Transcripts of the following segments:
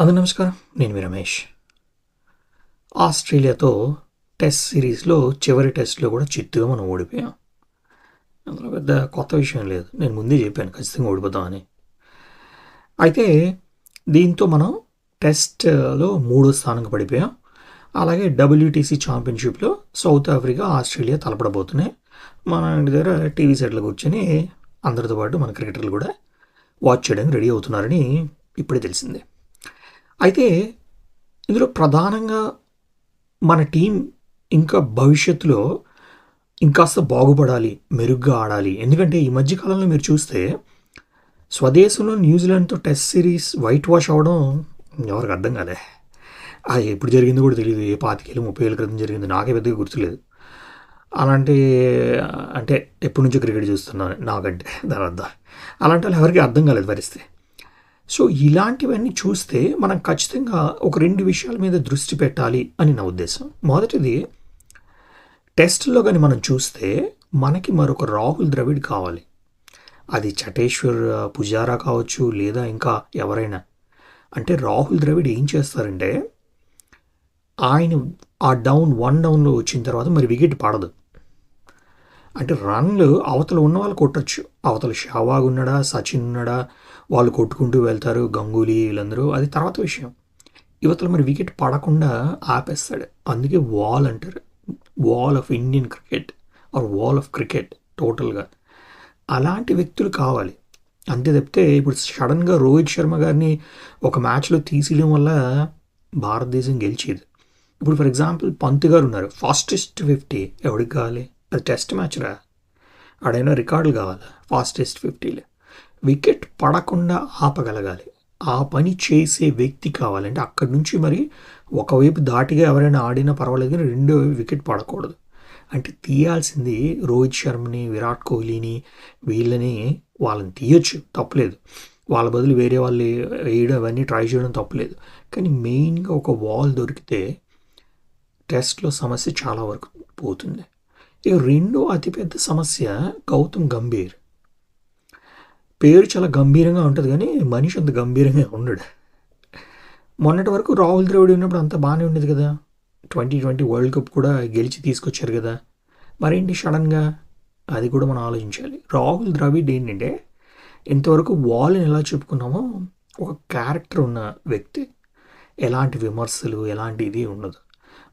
అందరు నమస్కారం. నేను మీ రమేష్. ఆస్ట్రేలియాతో టెస్ట్ సిరీస్లో చివరి టెస్ట్లో కూడా చిత్తుగా మనం ఓడిపోయాం. అందులో పెద్ద కొత్త విషయం లేదు. నేను ముందే చెప్పాను ఖచ్చితంగా ఓడిపోతామని. అయితే దీంతో మనం టెస్ట్లో మూడో స్థానంకి పడిపోయాం. అలాగే డబ్ల్యూటీసీ ఛాంపియన్షిప్లో సౌత్ ఆఫ్రికా ఆస్ట్రేలియా తలపడబోతున్నాయి. మన ఇంటి దగ్గర టీవీ సెట్లో కూర్చొని అందరితో పాటు మన క్రికెటర్లు కూడా వాచ్ చేయడానికి రెడీ అవుతున్నారని ఇప్పుడే తెలిసిందే. అయితే ఇందులో ప్రధానంగా మన టీం ఇంకా భవిష్యత్తులో ఇంకాస్త బాగుపడాలి మెరుగ్గా ఆడాలి. ఎందుకంటే ఈ మధ్యకాలంలో మీరు చూస్తే స్వదేశంలో న్యూజిలాండ్తో టెస్ట్ సిరీస్ వైట్ వాష్ అవ్వడం ఎవరికి అర్థం కాలే అది ఎప్పుడు జరిగిందో కూడా తెలియదు ఏ పాతికేళ్ళు ముప్పై ఏళ్ళ క్రితం జరిగింది నాకే పెద్దగా గుర్తులేదు. అలాంటి అంటే ఎప్పటి నుంచో క్రికెట్ చూస్తున్నాను నాకంటే దాని అర్థం. అలాంటి వాళ్ళు ఎవరికి అర్థం కాలేదు పరిస్థితి. సో ఇలాంటివన్నీ చూస్తే మనం ఖచ్చితంగా ఒక రెండు విషయాల మీద దృష్టి పెట్టాలి అని నా ఉద్దేశం. మొదటిది టెస్ట్లో కానీ మనం చూస్తే మనకి మరొక రాహుల్ ద్రవిడ్ కావాలి. అది చటేశ్వర్ పుజారా కావచ్చు లేదా ఇంకా ఎవరైనా. అంటే రాహుల్ ద్రవిడ్ ఏం చేస్తారంటే ఆయన ఆ డౌన్ వన్ డౌన్లో వచ్చిన తర్వాత మరి వికెట్ పడదు. అంటే రన్లు అవతల ఉన్న వాళ్ళు కొట్టచ్చు. అవతల షావాగ్ ఉన్నాడా సచిన్ ఉన్నాడా వాళ్ళు కొట్టుకుంటూ వెళ్తారు గంగూలీ వీళ్ళందరూ. అది తర్వాత విషయం. యువతలు మరి వికెట్ పడకుండా ఆపేస్తాడు. అందుకే వాల్ అంటారు. Wall of Indian cricket or wall of cricket టోటల్గా. అలాంటి వ్యక్తులు కావాలి. అంతే తప్పితే ఇప్పుడు సడన్గా రోహిత్ శర్మ గారిని ఒక మ్యాచ్లో తీసేయడం వల్ల భారతదేశం గెలిచేది. ఇప్పుడు ఫర్ ఎగ్జాంపుల్ పంత్ గారు ఉన్నారు. ఫాస్టెస్ట్ ఫిఫ్టీ ఎవరికి కావాలి? అది టెస్ట్ మ్యాచ్ రా. ఆడైనా రికార్డులు కావాలి ఫాస్టెస్ట్ ఫిఫ్టీలో వికెట్ పడకుండా ఆపగలగాలి. ఆ పని చేసే వ్యక్తి కావాలంటే అక్కడి నుంచి మరి ఒకవైపు దాటిగా ఎవరైనా ఆడినా పర్వాలేదు కానీ రెండో వికెట్ పడకూడదు. అంటే తీయాల్సింది రోహిత్ శర్మని విరాట్ కోహ్లీని వీళ్ళని వాళ్ళని తీయొచ్చు తప్పలేదు. వాళ్ళ బదులు వేరే వాళ్ళు వేయడం అవన్నీ ట్రై చేయడం తప్పలేదు. కానీ మెయిన్గా ఒక వాల్ దొరికితే టెస్ట్లో సమస్య చాలా వరకు పోతుంది. ఇక రెండో అతిపెద్ద సమస్య గౌతమ్ గంభీర్. పేరు చాలా గంభీరంగా ఉంటుంది కానీ మనిషి అంత గంభీరంగా ఉండడు. మొన్నటి వరకు రాహుల్ ద్రవిడ్ ఉన్నప్పుడు అంత బాగానే ఉండేది కదా. ట్వంటీ ట్వంటీ వరల్డ్ కప్ కూడా గెలిచి తీసుకొచ్చారు కదా. మరేంటి సడన్గా? అది కూడా మనం ఆలోచించాలి. రాహుల్ ద్రవిడ్ ఏంటంటే ఇంతవరకు వాళ్ళని ఎలా చెప్పుకున్నామో ఒక క్యారెక్టర్ ఉన్న వ్యక్తి. ఎలాంటి విమర్శలు ఎలాంటి ఇది ఉండదు.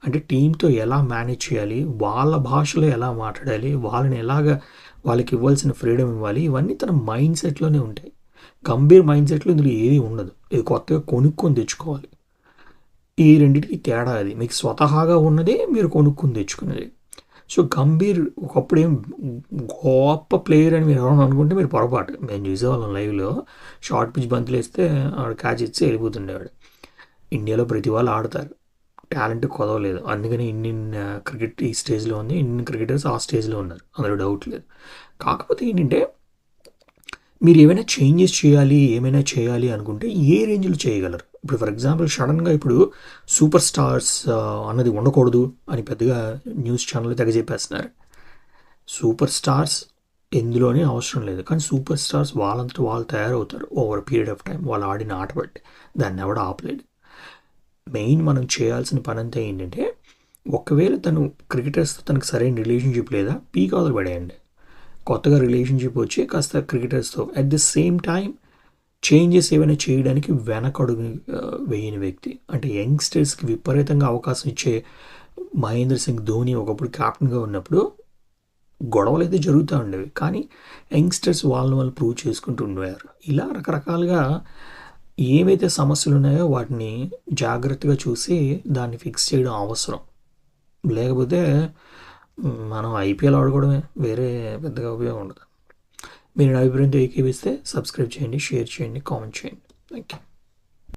అంటే టీంతో ఎలా మేనేజ్ చేయాలి వాళ్ళ భాషలో ఎలా మాట్లాడాలి వాళ్ళని ఎలాగ వాళ్ళకి ఇవ్వాల్సిన ఫ్రీడమ్ ఇవ్వాలి ఇవన్నీ తన మైండ్ సెట్లోనే ఉంటాయి. గంభీర్ మైండ్ సెట్లో ఇందులో ఏది ఉండదు. ఇది కొత్తగా కొనుక్కొని తెచ్చుకోవాలి. ఈ రెండింటికి తేడా అది. మీకు స్వతహాగా ఉన్నదే మీరు కొనుక్కొని తెచ్చుకునేది సో గంభీర్ ఒకప్పుడు ఏం గొప్ప ప్లేయర్ అని మీరు ఎవరైనా అనుకుంటే మీరు పొరపాటు. మేము చూసేవాళ్ళం లైవ్లో షార్ట్ పిచ్ బంతులు వేస్తే ఆడు క్యాచ్ ఇచ్చి వెళ్ళిపోతుండేవాడు. ఇండియాలో ప్రతి వాళ్ళు ఆడతారు. టాలెంట్ కొదవలేదు అందుకని ఇండియన్ క్రికెట్ ఈ స్టేజ్లో ఉంది. ఇండియన్ క్రికెటర్స్ ఆ స్టేజ్లో ఉన్నారు. అందులో డౌట్ లేదు. కాకపోతే ఏంటంటే మీరు ఏమైనా చేంజెస్ చేయాలి ఏమైనా చేయాలి అనుకుంటే ఏ రేంజ్లో చేయగలరు? ఇప్పుడు ఫర్ ఎగ్జాంపుల్ సడన్గా ఇప్పుడు సూపర్ స్టార్స్ అన్నది ఉండకూడదు అని పెద్దగా న్యూస్ ఛానల్ తెగ చెప్పేస్తున్నారు. సూపర్ స్టార్స్ ఎందులోనే అవసరం లేదు. కానీ సూపర్ స్టార్స్ వాళ్ళంతా వాళ్ళు తయారవుతారు. ఓవర్ పీరియడ్ ఆఫ్ టైం వాళ్ళు ఆడిన ఆట బట్టి. దాన్ని ఎవడ ఆపలేడు. మెయిన్ మనం చేయాల్సిన పని అంతా ఏంటంటే ఒకవేళ తను క్రికెటర్స్తో తనకు సరైన రిలేషన్షిప్ లేదా పీక్ అవతలు పడేయండి. కొత్తగా రిలేషన్షిప్ వచ్చి కాస్త క్రికెటర్స్తో at the same time changes ఏమైనా చేయడానికి వెనకడుగు వేయని వ్యక్తి. అంటే యంగ్స్టర్స్కి విపరీతంగా అవకాశం ఇచ్చే మహేంద్ర సింగ్ ధోని ఒకప్పుడు క్యాప్టెన్గా ఉన్నప్పుడు గొడవలు అయితే జరుగుతూ ఉండేవి. కానీ యంగ్స్టర్స్ వాళ్ళని వాళ్ళు ప్రూవ్ చేసుకుంటూ ఉండేవారు. ఇలా రకరకాలుగా ఏవైతే సమస్యలు ఉన్నాయో వాటిని జాగ్రత్తగా చూసి దాన్ని ఫిక్స్ చేయడం అవసరం. లేకపోతే మనం ఐపీఎల్ ఆడుకోవడమే వేరే పెద్దగా ఉపయోగం ఉండదు. మీరు అభిప్రాయంతో ఏకీవిస్తే సబ్స్క్రైబ్ చేయండి షేర్ చేయండి కామెంట్ చేయండి. Thank you